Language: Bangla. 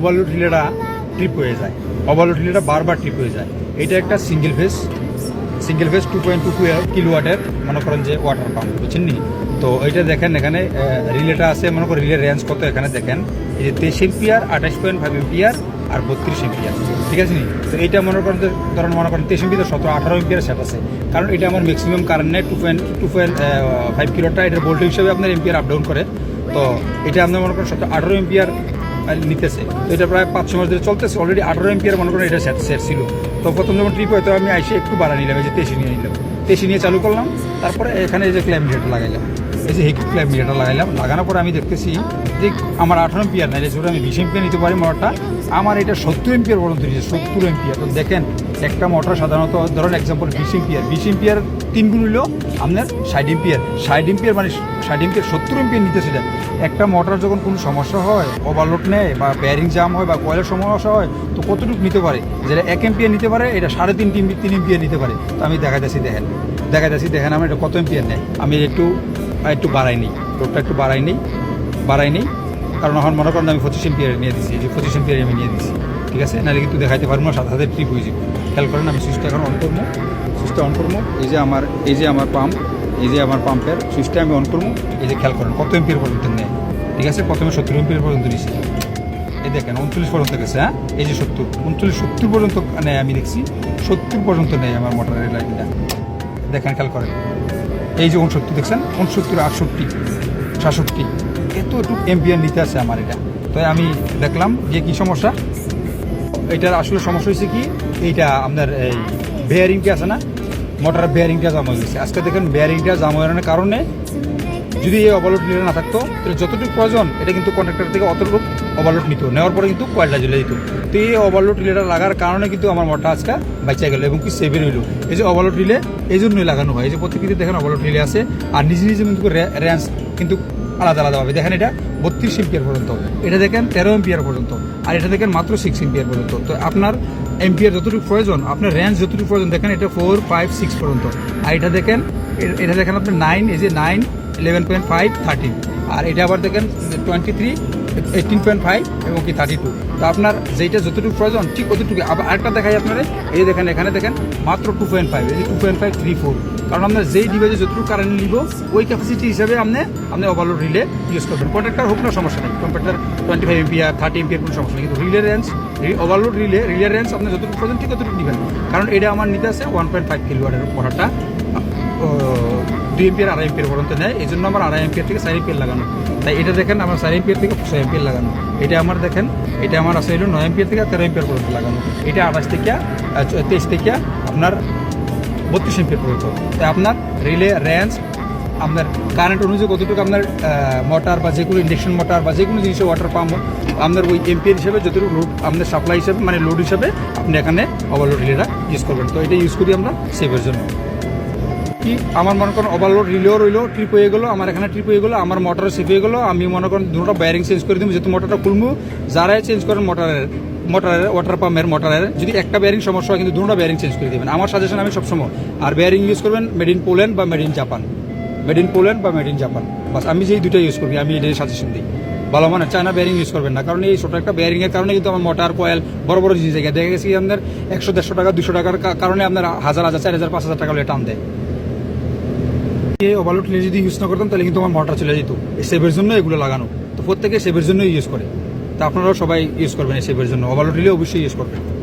ওভারলোড রিলেটা ট্রিপ হয়ে যায়। ওভারলোড রিলেটা বারবার ট্রিপ হয়ে যায়। এটা একটা single phase single phase two point two kilo ওয়াটের মনে করেন যে ওয়াটার পাম্প বুঝছেন নি? তো এইটা দেখেন এখানে রিলেটা আছে, মনে করেন রিলের রেঞ্জ কত এখানে দেখেন। এই যে তেইশ এম্পিয়ার, আঠাশ পয়েন্ট ফাইভ এম্পিয়ার আর বত্রিশ এম্পিয়ার, ঠিক আছে নি? তো এইটা মনে করেন ধরেন মনে করেন তেইশ এম্পিয়ার সতেরো আঠারো এম্পিয়ার সেট আছে। কারণ এটা আমার ম্যাক্সিমাম কারেন্ট নেই two point two point five কিলোটা এটার ভোল্টেজ হিসাবে আপনার এম্পিয়ার আপ ডাউন করে। তো এটা আপনার মনে করেন সতেরো আঠারো এম্পিয়ার নিতেছে। তো এটা প্রায় পাঁচ ছ মাস ধরে চলতেছে। অলরেডি আঠারো এম্পিয়ার মনে করেন এটা সেট সেট ছিল। তো প্রথম যখন ট্রিপ হয়তো আমি আইসে একটু বাড়া নিলাম, এই যে তেসি নিয়ে নিলাম। তেসি নিয়ে চালু করলাম। তারপরে এখানে যে ক্ল্যামিনেটার লাগাইলাম। এই যে হিক ক্ল্যামিনেটার লাগাইলাম। লাগানোর পরে আমি দেখতেছি যে আমার আঠারো এম্পিয়ার নাই যেটা আমি বিশ এম্পিয়ার নিতে পারি মোটরটা। আমার এটা সত্তর এম্পিয়ার পর্যন্ত নিচ্ছে সত্তর এম্পিয়ার। তো দেখেন, একটা মোটর সাধারণত ধরেন এক্সাম্পল বিশ এম্পিয়ার। বিশ এম্পিয়ার তিন গুণ হইল আপনার ষাট এম্পিয়ার। ষাট এম্পিয়ার মানে ষাট এম্পিয়ার সত্তর এম্পিয়ার নিতেছে এটা। একটা মোটর যখন কোনো সমস্যা হয় ওভারলোড নেয় বা ব্যারিং জাম হয় বা কয়েলের সমস্যা হয়, তো কতটুকু নিতে পারে? যেটা এক এম্পিয়ার নিতে পারে, এটা সাড়ে তিন তিন তিন এম্পিয়ার নিতে পারে। তো আমি দেখা যাচ্ছি দেখেন। দেখা যাচ্ছি দেখেন আমার এটা কত এম্পিয়ার নেয়। আমি একটু একটু বাড়াই নিই। লোডটা একটু বাড়াই নিই বাড়াই নিই। কারণ এখন মনে করেন আমি পঁচিশ এম্পিয়ার নিয়ে দিচ্ছি যে পঁচিশ এম্পিয়ার আমি নিয়ে দিচ্ছি ঠিক আছে? নাহলে কিন্তু দেখাইতে পারব না, সাথে সাথে ট্রিপ হয়ে যাবে। খেয়াল করেন, আমি সুইচটা এখন অন করব, সুইচটা অন করব, এই যে আমার, এই যে আমার পাম্প এই যে আমার পাম্পের সুইচটা আমি অন করব, এই যে খেয়াল করেন, কত এম্পিয়ার পর্যন্ত নেয় ঠিক আছে? প্রথমে সত্তর এম্পিয়ার পর্যন্ত নিচ্ছি এই দেখেন, উনচল্লিশ পর্যন্ত গেছে হ্যাঁ? এই যে সত্তর, উনচল্লিশ, সত্তর পর্যন্ত নেয় আমি দেখছি, সত্তর পর্যন্ত নেয় আমার মোটরের লাইনটা দেখেন, খেয়াল করেন। এই যে উনসত্তর, দেখছেন? উনসত্তর, আটষট্টি, সাতষট্টি। এতটুকু এম্পিয়ার নিতে আছে আমার এটা। তাই আমি দেখলাম যে কি সমস্যা? এটার আসলে সমস্যা হয়েছে কি? এইটা আপনার এই বেয়ারিংটি আছে না? মোটরের বেয়ারিংটা জাম হয়ে গেছে। আজকে দেখেন বেয়ারিংটা জাম হওয়ার কারণে যদি এই ওভারলোড নিলে না থাকতো, তাহলে যতটুকু প্রয়োজন, এটা কিন্তু কন্ট্রাক্টর থেকে অতটুকু ওভারলোড নিত। নেওয়ার পরে কিন্তু কয়েলটা জ্বলে দিত। তো এই ওভারলোড রিলেটা লাগার কারণে কিন্তু আমার মোটর আজকে বাঁচা গেল এবং কি সেভের হইল এই যে ওভারলোড রিলে এই জন্যই লাগানো হয়। এই যে প্রত্যেকটিতে দেখেন ওভারলোড রিলে আছে। আর নিজে নিজে কিন্তু র্যাঞ্চ কিন্তু আলাদা আলাদাভাবে দেখেন এটা বত্রিশ এম্পিয়ার পর্যন্ত এটা দেখেন তেরো এম্পিয়ার পর্যন্ত। আর এটা দেখেন মাত্র সিক্স এম্পিয়ার পর্যন্ত। তো আপনার এম্পিয়ার যতটুকু প্রয়োজন, আপনার রেঞ্জ যতটুকু প্রয়োজন, দেখেন এটা ফোর ফাইভ সিক্স পর্যন্ত। আর এটা দেখেন এটা দেখেন আপনার নাইন এই যে nine eleven point five thirteen আর এটা আবার দেখেন twenty three eighteen point five এবং কি থার্টি টু তো আপনার যেটা যতটুকু প্রয়োজন, ঠিক ততটুকু আবার আরেকটা দেখাই আপনারা। এই দেখেন, এখানে দেখেন, মাত্র টু পয়েন্ট ফাইভ এই two point five three four কারণ আপনার যেই ডিভাইসে যতটুকু কারেন্ট নিব, ওই ক্যাপাসিটি হিসাবে আপনি আপনি ওভারলোড রিলে ইউজ করবেন। কন্ট্রাক্টর হোক না, সমস্যা নেই। Computer twenty five ampere thirty ampere কোনো সমস্যা নেই। কিন্তু relay range overload relay relay range আপনি যতটুকু প্রয়োজন, ঠিক ততটুকু নেবেন কারণ এটা আমার নিতে আছে ওয়ান পয়েন্ট ফাইভ কিলোয়াটের মোটরটা দুই এমপিয়ার আড়াই এমপিয়ার পর্যন্ত নেয় এই জন্য আমার আড়াই এমপিয়ার থেকে চার এমপিয়ার লাগানো। তাই এটা দেখেন, আমার চার এমপিয়ার থেকে ছয় এমপিয়ার লাগানো। এটা আমার দেখেন, এটা আমার আছে হলো নয় এমপিয়ার থেকে তেরো এমপিয়ার পর্যন্ত লাগানো। এটা আঠাশ থেকে তেইশ থেকে আপনার বত্রিশ এমপিয়ার পর্যন্ত। তাই আপনার রিলে, রেঞ্জ, আপনার কারেন্ট অনুযায়ী কতটুকু আপনার মোটর বা যে কোনো ইন্ডাকশন মোটর বা যে কোনো জিনিসের ওয়াটার পাম্প আপনার ওই এমপিয়ার হিসেবে যতটুকু লোড আপনার সাপ্লাই হিসেবে মানে লোড হিসেবে আপনি এখানে ওভারলোড রিলেটা ইউজ করবেন। তো এটা ইউজ করি আমরা সেভের জন্য। কি? আমার মনে করেন ওভারলোড রিলেও রইল ট্রিপ হয়ে গেলো, আমার এখানে ট্রিপ হয়ে গেলো, আমার মোটর সেফ হয়ে গেলো, আমি মনে করেন দুটো ব্যারিং চেঞ্জ করে দিব, যেহেতু মোটরটা খুলবো, যারাই চেঞ্জ করেন মোটরের মোটরের ওয়াটার পাম্পের মোটরের যদি একটা ব্যারিং সমস্যা হয়, কিন্তু দুটো ব্যারিং চেঞ্জ করে দেবেন। আমার সাজেশন আমি সবসময়, আর ব্যারিং ইউজ করবেন মেড ইন পোল্যান্ড বা made in Japan made in Poland বা মেড ইন জাপান বাস, আমি যেই দুটো ইউজ করি আমি এটাই সাজেশন দিই। ভালো মানে চায়না ব্যারিং ইউজ করবেন না, কারণ এই ছোটো একটা ব্যারিং এর কারণে কিন্তু আমার মোটর কয়েল বড় বড় জিনিস জায়গায়। দেখা গেছে আপনার একশো, দেড়শো টাকা দুশো টাকার কারণে আপনার হাজার হাজার, চার হাজার, পাঁচ হাজার টাকা টান দেয়। এই ওভারলোড নিয়ে যদি ইউজ না করতাম, তাহলে কিন্তু আমার মোটর চলে যেত। এই সেভের জন্য এগুলো লাগানো। তো প্রত্যেকে সেভের জন্যই ইউজ করে। তা আপনারাও সবাই ইউজ করবেন এই সেভের জন্য। ওভারলোড নিলে অবশ্যই ইউজ করবেন।